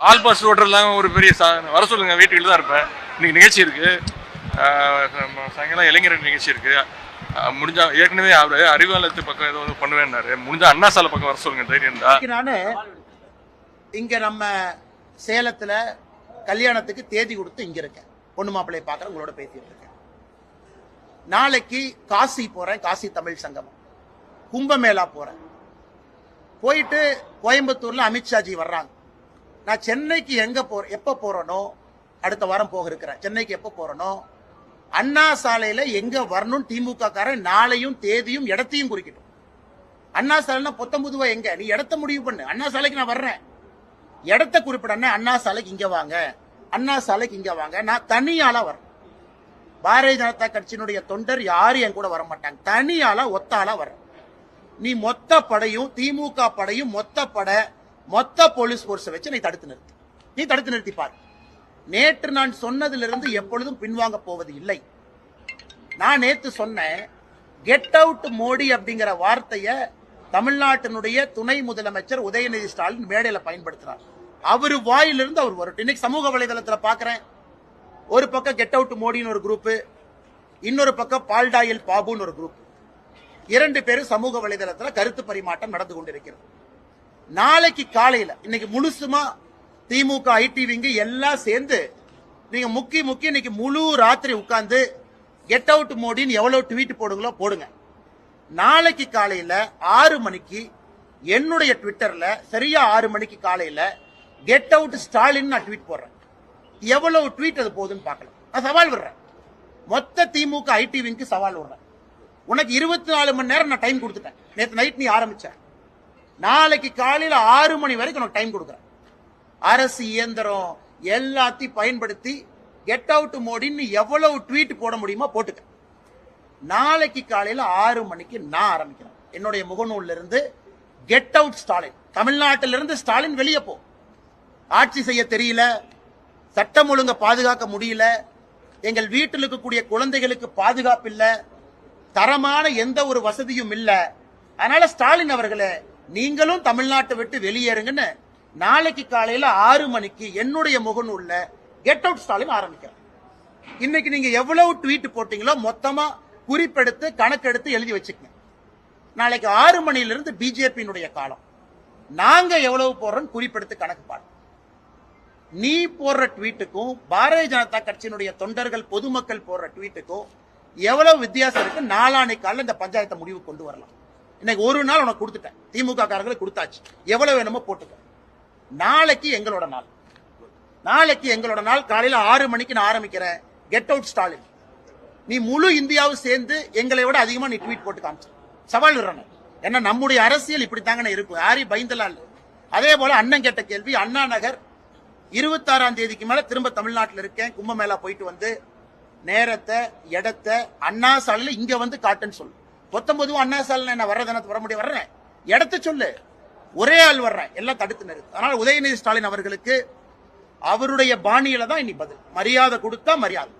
All pass ஓட்டுறதுலாம் ஒரு பெரிய சாதனை வர சொல்லுங்க வீட்டுக்கு தான் இருப்பேன். இன்னைக்கு நிகழ்ச்சி இருக்கு. ஆஹ் சாயங்காலம் இளைஞர் நிகழ்ச்சி இருக்கு. முடிஞ்சா ஏற்கனவே அவரு அறிவாலயத்து பக்கம் ஏதோ ஒன்று பண்ணுவேன்னாரு. முடிஞ்சா அண்ணா சாலை பக்கம் வர சொல்லுங்க தைரியம் தான் நானு இங்க நம்ம சேலத்துல கல்யாணத்துக்கு தேதி கொடுத்து இங்க இருக்கேன். பொண்ணு மாப்பிள்ளையை பார்க்கறேன் உங்களோட பேசிட்டு இருக்கேன். நாளைக்கு காசி போறேன் காசி தமிழ் சங்கமம். கும்பமேளா போறேன். போயிட்டு கோயம்புத்தூர்ல அமித்ஷாஜி வர்றாங்க. நான் சென்னைக்கு எங்க போற எப்ப போறேனோ அடுத்த வாரம் போக இருக்கிறேன். சென்னைக்கு எப்ப போறேனோ அண்ணா சாலையில எங்க வரணும் திமுக காரன் நாளையும் தேதியும் இடத்தையும் குறிக்கட்டும். அண்ணா சாலைனா பொத்தம்புதுவா எங்க? நீ இடத்த முடிவு பண்ணு. அண்ணா சாலைக்கு நான் வர்றேன். இடத்த குறிப்பிடனே அண்ணா. சாலைக்கு இங்க வாங்க. அண்ணா சாலைக்கு இங்க வாங்க. நான் தனியாளா வரேன். பாரதிய ஜனதா கட்சியினுடைய தொண்டர் யாரும் என் கூட வர மாட்டாங்க தனியாளா ஒத்தாளா வர்றேன் நீ மொத்த படையும் திமுக படையும் மொத்த படை மொத்த போலீஸ் போர்ஸை வச்சு நீ தடுத்து நிறுத்து. நீ தடுத்து நிறுத்தி பாரு. நேற்று நான் சொன்னதிலிருந்து எப்பொழுதும் பின்வாங்க போவது இல்லை. நான் நேற்று சொன்னேன் கெட் அவுட் மோடி அப்படிங்கிற வார்த்தையை தமிழ்நாட்டினுடைய துணை முதலமைச்சர் உதயநிதி ஸ்டாலின் மேடையில் பயன்படுத்தினார் அவர் வாயிலிருந்து அவர் வரட்டும் இன்னைக்கு சமூக வலைதளத்தில் பார்க்குறேன் ஒரு பக்கம் கெட் அவுட் மோடின்னு ஒரு குரூப்பு இன்னொரு பக்கம் பால்டாயில் பாபுன்னு ஒரு குரூப் இரண்டு பேரும் சமூக வலைதளத்தில் கருத்து பரிமாற்றம் நடந்து கொண்டிருக்கிறது. நாளைக்கு காலையில இன்னைக்கு முழுசுமா திமுக ஐடி விங்கு எல்லாம் சேர்ந்து நீங்க முக்கி முக்கி இன்னைக்கு முழு ராத்திரி உட்கார்ந்து கெட் அவுட் மோடின்னு எவ்வளவு ட்வீட் போடுங்களோ போடுங்க. நாளைக்கு காலையில ஆறு மணிக்கு என்னுடைய ட்விட்டர்ல சரியா ஆறு மணிக்கு காலையில கெட் அவுட் ஸ்டாலின் நான் ட்வீட் போடுறேன். எவ்வளவு ட்வீட் அது போகுதுன்னு பார்க்கலாம். நான் சவால் விடுறேன். மொத்த திமுக ஐடிவிங்க்கு சவால் விடுறேன். உனக்கு இருபத்தி நாலு மணி நேரம் நான் டைம் கொடுத்துட்டேன். நேற்று நைட் நீ ஆரம்பிச்சேன் நாளைக்கு காலையில் ஆறு மணி வரைக்கும் உனக்கு டைம் கொடுக்குறேன். அரசு இயந்திரம் எல்லாத்தையும் பயன்படுத்தி கெட் அவுட் மோடின்னு எவ்வளவு ட்வீட் போட முடியுமோ போட்டுக்க. நாளைக்கு காலையில் ஆறு மணிக்கு நான் ஆரம்பிக்கிறேன். என்னுடைய முகநூல்ல இருந்து கெட் அவுட் ஸ்டாலின் தமிழ்நாட்டிலிருந்து ஸ்டாலின் வெளியே போ. ஆட்சி செய்ய தெரியல. சட்டம் ஒழுங்க பாதுகாக்க முடியல. எங்கள் வீட்டில் இருக்கக்கூடிய குழந்தைகளுக்கு பாதுகாப்பு இல்லை. தரமான எந்த ஒரு வசதியும் இல்லை. அதனால ஸ்டாலின் அவர்களே நீங்களும் தமிழ்நாட்டை விட்டு வெளியேறுங்கன்னு நாளைக்கு காலையில ஆறு மணிக்கு என்னுடைய முகநூல்ல கெட் அவுட் ஸ்டாலின் ஆரம்பிக்கிறேன் இன்னைக்கு நீங்க எவ்வளவு ட்வீட் போட்டீங்களோ மொத்தமா குறிப்பெடுத்து கணக்கெடுத்து எழுதி வச்சுக்கங்க. நாளைக்கு ஆறு மணியிலிருந்து பிஜேபியினுடைய காலம். நாங்க எவ்வளவு போடுறோம் குறிப்பெடுத்து கணக்கு பாடு. நீ போடுற ட்வீட்டுக்கும் பாரதிய ஜனதா கட்சியினுடைய தொண்டர்கள் பொதுமக்கள் போடுற ட்வீட்டுக்கும் எவ்வளவு வித்தியாசம் இருக்கு? நாளானை காலில் இந்த பஞ்சாயத்தை முடிவு கொண்டு வரலாம். இன்னைக்கு ஒரு நாள் உனக்கு கொடுத்துட்டேன். திமுக காரங்களுக்கு கொடுத்தாச்சு. எவ்வளவு வேணுமோ போட்டுக்க. நாளைக்கு எங்களோட நாள். நாளைக்கு எங்களோட நாள். காலையில ஆறு மணிக்கு நான் ஆரம்பிக்கிறேன். கெட் அவுட் ஸ்டாலின் நீ முழு இந்தியாவும் சேர்ந்து எங்களை விட அதிகமா நீ ட்வீட் போட்டு காமிச்சு. சவால் விடுறேன். ஏன்னா நம்முடைய அரசியல் இப்படித்தாங்கன்னு இருக்கும். யாரி பயந்தலாம் அதே போல அண்ணன் கேட்ட கேள்வி அண்ணா நகர் இருபத்தாறாம் தேதிக்கு மேல திரும்ப தமிழ்நாட்டில் இருக்கேன். கும்பமேளா போயிட்டு வந்து நேரத்தை இடத்தை அண்ணா சாலையில இங்க வந்து காட்டுன்னு சொல்லு. பத்தொன்பதும் அண்ணா சாலை நான் வர்ற தினத்து வர முடியும். வர்றேன். இடத்த சொல்லு. ஒரே ஆள் வர்றேன். எல்லாம் தடுத்து நிறுத்து. அதனால உதயநிதி ஸ்டாலின் அவர்களுக்கு அவருடைய பாணியில தான் இனி பதில். மரியாதை கொடுத்தா மரியாதை.